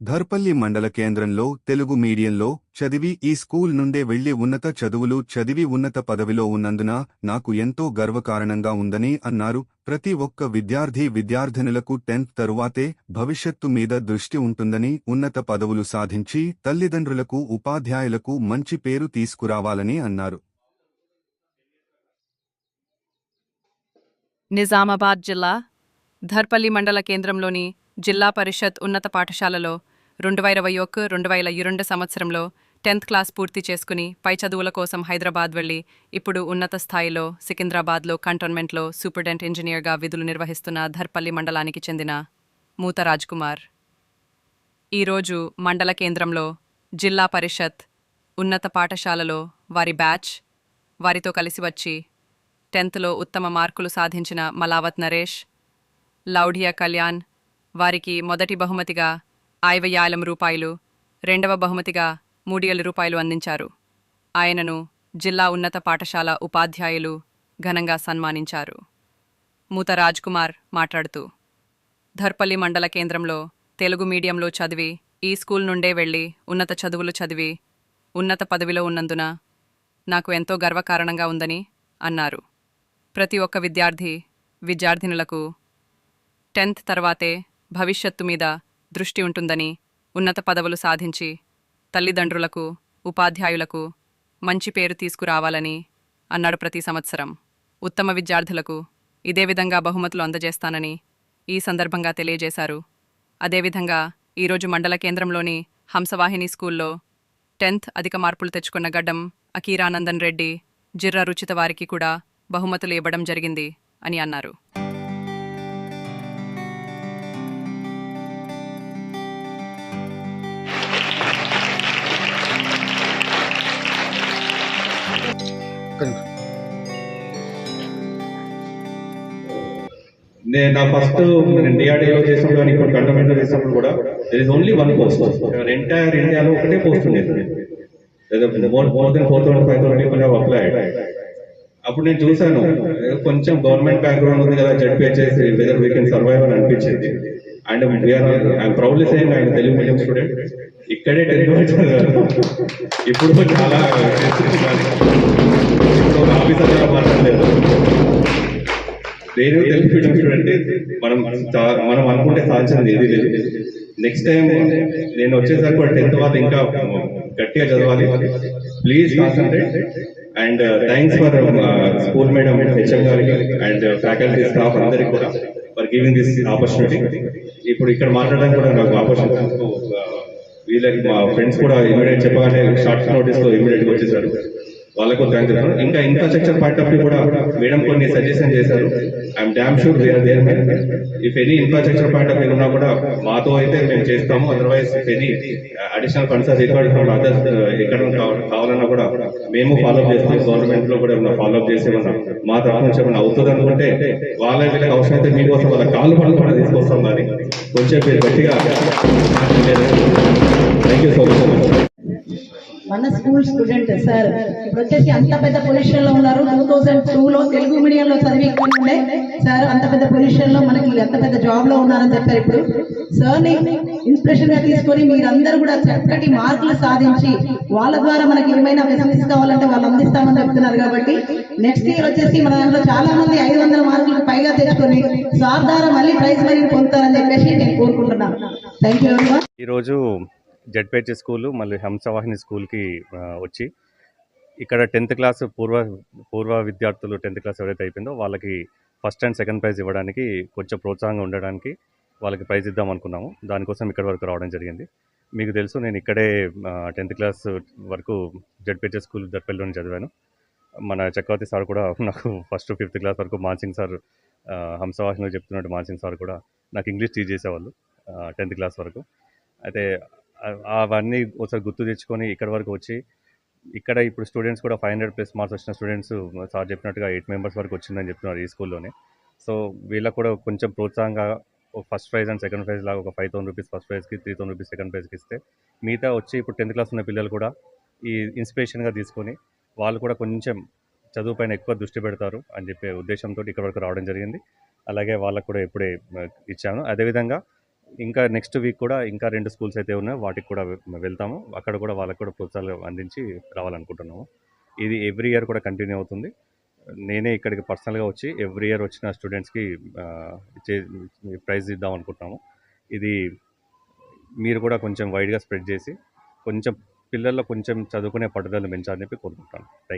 ధర్పల్లి మండల కేంద్రంలో తెలుగు మీడియంలో చదివి ఈ స్కూల్ నుండే వెళ్ళి ఉన్నత చదువులు చదివి ఉన్నత పదవిలో ఉన్నందున నాకు ఎంతో గర్వకారణంగా ఉందని అన్నారు. ప్రతి ఒక్క విద్యార్థి విద్యార్థినులకు టెన్త్ తరువాతే భవిష్యత్తు మీద దృష్టి ఉంటుందని ఉన్నత పదవులు సాధించి తల్లిదండ్రులకు ఉపాధ్యాయులకు మంచి పేరు తీసుకురావాలని అన్నారు. నిజామాబాద్ జిల్లా ధర్పల్లి మండల కేంద్రంలోని జిల్లా పరిషత్ ఉన్నత పాఠశాలలో రెండు వేల ఇరవై ఒక్క రెండు వేల ఇరుండు సంవత్సరంలో టెన్త్ క్లాస్ పూర్తి చేసుకుని పై చదువుల కోసం హైదరాబాద్ వెళ్ళి ఇప్పుడు ఉన్నత స్థాయిలో సికింద్రాబాద్లో కంటోన్మెంట్లో సూపరింటెంట్ ఇంజనీర్గా విధులు నిర్వహిస్తున్న ధర్పల్లి మండలానికి చెందిన మూత రాజ్ కుమార్ ఈరోజు మండల కేంద్రంలో జిల్లా పరిషత్ ఉన్నత పాఠశాలలో వారి బ్యాచ్ వారితో కలిసి వచ్చి టెన్త్లో ఉత్తమ మార్కులు సాధించిన మలావత్ నరేష్ లౌఢియా కళ్యాణ్ వారికి మొదటి బహుమతిగా ఆయవయాలం రూపాయలు రెండవ బహుమతిగా మూడియల రూపాయలు అందించారు. ఆయనను జిల్లా ఉన్నత పాఠశాల ఉపాధ్యాయులు ఘనంగా సన్మానించారు. మూత రాజ్ కుమార్ మాట్లాడుతూ ధర్పల్లి మండల కేంద్రంలో తెలుగు మీడియంలో చదివి ఈ స్కూల్ నుండే వెళ్ళి ఉన్నత చదువులు చదివి ఉన్నత పదవిలో ఉన్నందున నాకు ఎంతో గర్వకారణంగా ఉందని అన్నారు. ప్రతి ఒక్క విద్యార్థి విద్యార్థినులకు టెన్త్ తర్వాతే భవిష్యత్తు మీద దృష్టి ఉంటుందని ఉన్నత పదవులు సాధించి తల్లిదండ్రులకు ఉపాధ్యాయులకు మంచి పేరు తీసుకురావాలని అన్నాడు ప్రతి సంవత్సరం. ఉత్తమ విద్యార్థులకు ఇదే విధంగా బహుమతులు అందజేస్తానని ఈ సందర్భంగా తెలియజేశారు. అదేవిధంగా ఈరోజు మండల కేంద్రంలోని హంసవాహిని స్కూల్లో టెన్త్ అధిక మార్పులు తెచ్చుకున్న గడ్డం అకీరానందన్ రెడ్డి జిర్ర రుచిత వారికి కూడా బహుమతులు ఇవ్వడం జరిగింది అని అన్నారు. నేను నా ఫస్ట్ నేను డిఆర్డీలో చేసినప్పుడు కానీ ఇప్పుడు చేసినప్పుడు కూడా there is only one post entire ఇండియాలో ఒకటే పోస్ట్ ఉండేది. More more than four thousand five thousand people have applied అప్పుడు నేను చూశాను కొంచెం గవర్నమెంట్ బ్యాక్గ్రౌండ్ ఉంది కదా ZP whether we can survive అని అనిపించింది. And we are I'm proudly saying ఆయన తెలుగు మీడియం స్టూడెంట్ ఇక్కడే టెన్త్ ఇప్పుడు చాలా ఆఫీసర్ మాట్లాడలేదు. నేను తెలుగు అంటే మనం మనం అనుకుంటే సాధించింది ఏది లేదు. నెక్స్ట్ టైం నేను వచ్చేసరికి కూడా టెన్త్ తర్వాత ఇంకా గట్టిగా చదవాలి. Please concentrate and thanks for school madam HM గారికి అండ్ ఫ్యాకల్టీ స్టాఫ్ అందరికి కూడా ఫర్ గివింగ్ దిస్ ఆపర్చునిటీ ఇప్పుడు ఇక్కడ మాట్లాడడానికి కూడా నాకు ఆపర్చునిటీ. Uh, వీళ్ళకి మా ఫ్రెండ్స్ కూడా ఇమీడియట్ చెప్పగానే షార్ట్ నోటీస్లో ఇమీడియట్గా వచ్చేసారు. వాళ్ళకు థ్యాంక్ చెప్తాను ఇంకా ఇన్ఫ్రాస్ట్రక్చర్ పార్ట్ ఆఫ్ కూడా మేడం కొన్ని సజెషన్ చేశారు. I'm damn sure there there if any infrastructure part of ఉన్నా కూడా మాతో అయితే మేము చేస్తాము. Otherwise if any additional funds required from others ఎక్కడ కావాలన్నా కూడా మేము ఫాలో చేస్తాం. గవర్నమెంట్లో కూడా ఏమైనా ఫాలో అప్ చేసి ఏమన్నా మా తరఫు నుంచి ఏమైనా అవుతుంది అనుకుంటే వాళ్ళ వీళ్ళకి అవసరం అయితే మీకోసం వాళ్ళ కాళ్ళు పనులు కూడా తీసుకొస్తాం మరి. కొంచెం మీరు గట్టిగా థ్యాంక్ యూ సో మచ్ మన స్కూల్ స్టూడెంట్ సార్ ఇప్పుడు వచ్చేసి అంత పెద్ద పొజిషన్లో ఉన్నారు. టూ థౌసండ్ టూ లో తెలుగు మీడియం లో చదివి ఉండే సార్ అంత పెద్ద పొజిషన్లో మనకి ఎంత పెద్ద జాబ్లో ఉన్నారని చెప్పారు ఇప్పుడు. సార్ని ఇన్స్పిరేషన్గా తీసుకొని మీరందరూ కూడా చక్కటి మార్కులు సాధించి వాళ్ళ ద్వారా మనకి ఏమైనా ఫెసిలిటీస్ కావాలంటే వాళ్ళు అందిస్తామని చెప్తున్నారు కాబట్టి నెక్స్ట్ ఇయర్ వచ్చేసి మన దాంట్లో చాలా మంది ఐదు వందల మార్కులకు పైగా తెచ్చుకొని సార్ ద్వారా మళ్ళీ ప్రైజ్ మనీ పొందుతారని చెప్పేసి నేను కోరుకుంటున్నాను. థ్యాంక్ యూ ఈరోజు జడ్పేట స్కూలు మళ్ళీ హంసవాహిని స్కూల్కి వచ్చి ఇక్కడ టెన్త్ క్లాస్ పూర్వ పూర్వ విద్యార్థులు టెన్త్ క్లాస్ ఎవరైతే అయిపోయిందో వాళ్ళకి ఫస్ట్ అండ్ సెకండ్ ప్రైజ్ ఇవ్వడానికి కొంచెం ప్రోత్సాహంగా ఉండడానికి వాళ్ళకి ప్రైజ్ ఇద్దాం అనుకున్నాము. దానికోసం ఇక్కడ వరకు రావడం జరిగింది. మీకు తెలుసు నేను ఇక్కడే టెన్త్ క్లాస్ వరకు జడ్పేట స్కూల్ దర్పల్లిలోనే చదివాను. మన చక్రవర్తి సార్ కూడా నాకు ఫస్ట్ ఫిఫ్త్ క్లాస్ వరకు మాన్సింగ్ సార్ ఆ, హంసవాహినిలో చెప్తున్నట్టు మాన్సింగ్ సార్ కూడా నాకు ఇంగ్లీష్ టీచ్ చేసేవాళ్ళు టెన్త్ క్లాస్ వరకు. అయితే అవన్నీ ఒకసారి గుర్తు తెచ్చుకొని ఇక్కడ వరకు వచ్చి ఇక్కడ ఇప్పుడు స్టూడెంట్స్ కూడా ఫైవ్ హండ్రెడ్ ప్లస్ మార్క్స్ వచ్చిన స్టూడెంట్స్ సార్ చెప్పినట్టుగా ఎయిట్ మెంబర్స్ వరకు వచ్చిందని చెప్తున్నారు ఈ స్కూల్లోనే. సో వీళ్ళకు కూడా కొంచెం ప్రోత్సాహంగా first prize and second prize లాగా ఒక ఫైవ్ థౌసండ్ రూపీస్ ఫస్ట్ ప్రైజ్కి త్రీ థౌసండ్ రూపీస్ సెకండ్ ప్రైజ్కి ఇస్తే మిగతా వచ్చి ఇప్పుడు టెన్త్ క్లాస్ ఉన్న పిల్లలు కూడా ఈ ఇన్స్పిరేషన్గా తీసుకొని వాళ్ళు కూడా కొంచెం చదువు పైన ఎక్కువ దృష్టి పెడతారు అని చెప్పే ఉద్దేశంతో ఇక్కడ వరకు రావడం జరిగింది. అలాగే వాళ్ళకు కూడా ఇప్పుడే ఇచ్చాను. అదేవిధంగా ఇంకా నెక్స్ట్ వీక్ కూడా ఇంకా రెండు స్కూల్స్ అయితే ఉన్నాయో. వాటికి కూడా వెళ్తాము. అక్కడ కూడా వాళ్ళకి కూడా ప్రోత్సాహాలు అందించి రావాలనుకుంటున్నాము. ఇది ఎవ్రీ ఇయర్ కూడా కంటిన్యూ అవుతుంది. నేనే ఇక్కడికి పర్సనల్గా వచ్చి ఎవ్రీ ఇయర్ వచ్చిన స్టూడెంట్స్కి ప్రైజ్ ఇద్దాం అనుకుంటున్నాము. ఇది మీరు కూడా కొంచెం వైడ్గా స్ప్రెడ్ చేసి కొంచెం పిల్లల్లో కొంచెం చదువుకునే పట్టుదల పెంచాలని చెప్పి కోరుకుంటాను థ్యాంక్